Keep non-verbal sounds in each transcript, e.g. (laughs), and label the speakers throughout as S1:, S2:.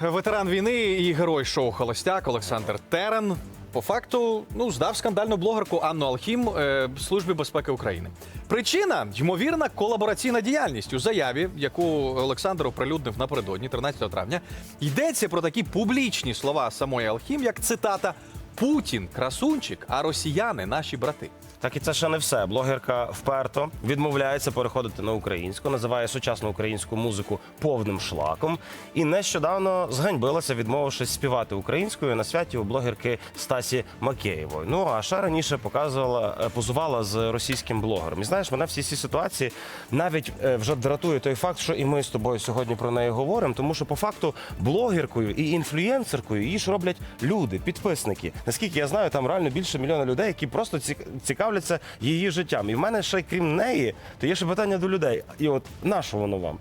S1: Ветеран війни і герой шоу Холостяк Олександр Терен по факту ну здав скандальну блогерку Анну Алхім е, Службі безпеки України. Причина ймовірна колабораційна діяльність у заяві, яку Олександр оприлюднив напередодні, 13 травня. Йдеться про такі публічні слова самої Алхім, як цитата Путін красунчик, а росіяни наші брати.
S2: Так і це ще не все. Блогерка вперто відмовляється переходити на українську, називає сучасну українську музику повним шлаком. І нещодавно зганьбилася, відмовившись співати українською на святі у блогерки Стасі Макеєвої. Ну а ще раніше показувала, е, позувала з російським блогером. І знаєш, мене всі ці ситуації навіть е, вже дратує той факт, що і ми з тобою сьогодні про неї говоримо, тому що по факту блогеркою і інфлюєнсеркою її ж роблять люди, підписники. Наскільки я знаю, там реально більше мільйона людей, які просто цікавляться її життям. І в мене ще крім неї, то є ще питання до людей. І от на що воно вам?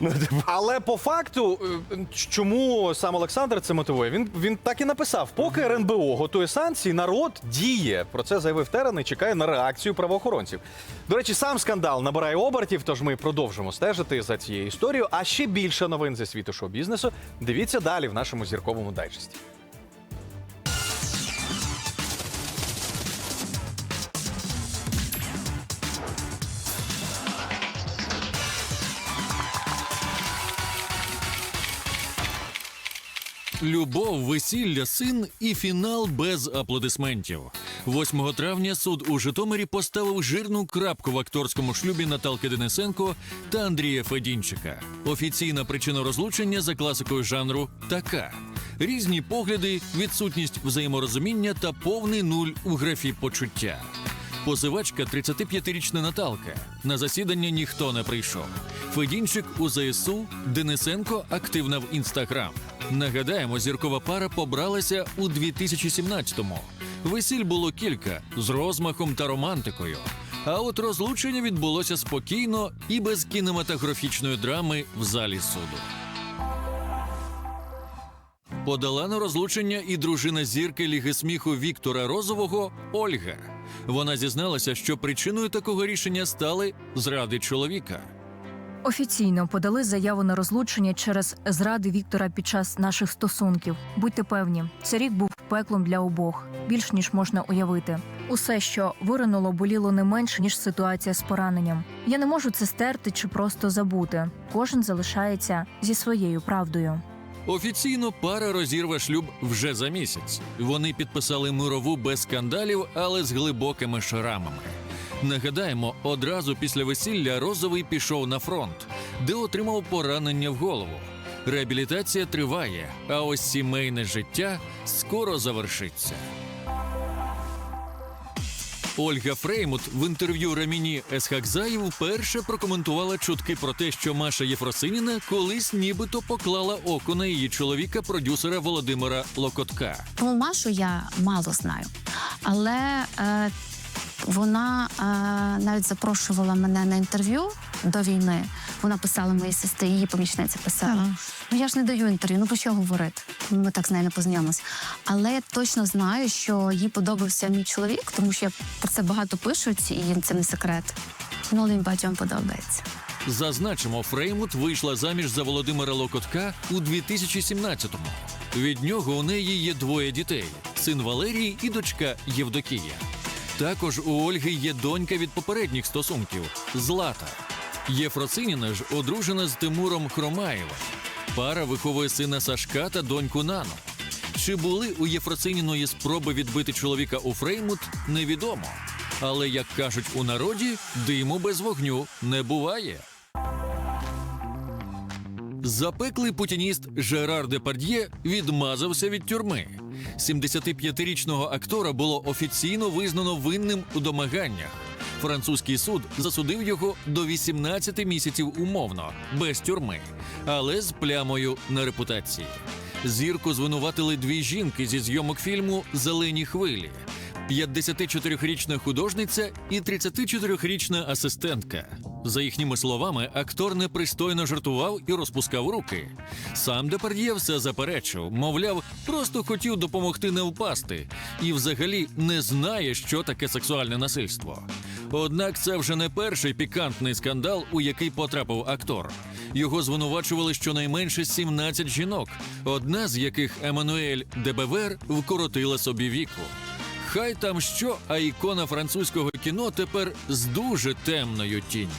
S2: Ну, (laughs) типу,
S1: Але по факту, е, чому сам Олександр це мотивує? Він він так і написав: поки РНБО готує санкції, народ діє. Про це заявив Терен і чекає на реакцію правоохоронців. До речі, сам скандал набирає обертів, тож ми продовжимо стежити за цією історією. А ще більше новин зі світу шоу-бізнесу. Дивіться далі в нашому зірковому дайджесті.
S3: Любов, весілля, син і фінал без аплодисментів. 8 травня суд у Житомирі поставив жирну крапку в акторському шлюбі Наталки Денисенко та Андрія Федінчика. Офіційна причина розлучення за класикою жанру така: різні погляди, відсутність взаєморозуміння та повний нуль у графі почуття. Позивачка 35-річна Наталка. На засідання ніхто не прийшов. Федінчик у ЗСУ, Денисенко активна в інстаграм. Нагадаємо, зіркова пара побралася у 2017-му. Весіль було кілька з розмахом та романтикою. А от розлучення відбулося спокійно і без кінематографічної драми в залі суду. Подала на розлучення і дружина зірки Ліги сміху Віктора Розового Ольга. Вона зізналася, що причиною такого рішення стали зради чоловіка.
S4: Офіційно подали заяву на розлучення через зради Віктора під час наших стосунків. Будьте певні, цей рік був пеклом для обох, більш ніж можна уявити. Усе, що виринуло, боліло не менше ніж ситуація з пораненням. Я не можу це стерти чи просто забути. Кожен залишається зі своєю правдою.
S3: Офіційно пара розірве шлюб вже за місяць. Вони підписали мирову без скандалів, але з глибокими шрамами. Нагадаємо, одразу після весілля Розовий пішов на фронт, де отримав поранення в голову. Реабілітація триває, а ось сімейне життя скоро завершиться. Ольга Фреймут в інтерв'ю Раміні Есхакзаєв вперше прокоментувала чутки про те, що Маша Єфросиніна колись нібито поклала око на її чоловіка, продюсера Володимира Локотка.
S5: Про Машу я мало знаю, але е, вона е, навіть запрошувала мене на інтерв'ю до війни. Вона писала моїй сестрі, її помічниця писала. Ну я ж не даю інтерв'ю, ну про що говорити? Ми так з нею не познайомилися. Але я точно знаю, що їй подобався мій чоловік, тому що я про це багато пишуть, і це не секрет. Ну, але їм багатьом подобається.
S3: Зазначимо, Фреймут вийшла заміж за Володимира Локотка у 2017-му. Від нього у неї є двоє дітей: син Валерій і дочка Євдокія. Також у Ольги є донька від попередніх стосунків Злата. Єфроциніна ж одружена з Тимуром Хромаєвим. Пара виховує сина Сашка та доньку Нану. Чи були у Єфроциніної спроби відбити чоловіка у Фреймут, невідомо. Але як кажуть у народі, диму без вогню не буває. Запеклий путініст Жерар Депард'є відмазався від тюрми. 75-річного актора було офіційно визнано винним у домаганнях. Французький суд засудив його до 18 місяців умовно, без тюрми, але з плямою на репутації. Зірку звинуватили дві жінки зі зйомок фільму Зелені хвилі. 54-річна художниця і 34-річна асистентка. За їхніми словами, актор непристойно жартував і розпускав руки. Сам Депард'є все заперечив, мовляв, просто хотів допомогти не впасти, і взагалі не знає, що таке сексуальне насильство. Однак це вже не перший пікантний скандал, у який потрапив актор. Його звинувачували щонайменше 17 жінок, одна з яких Еммануель Дебевер вкоротила собі віку. Хай там що, а ікона французького кіно тепер з дуже темною тінню.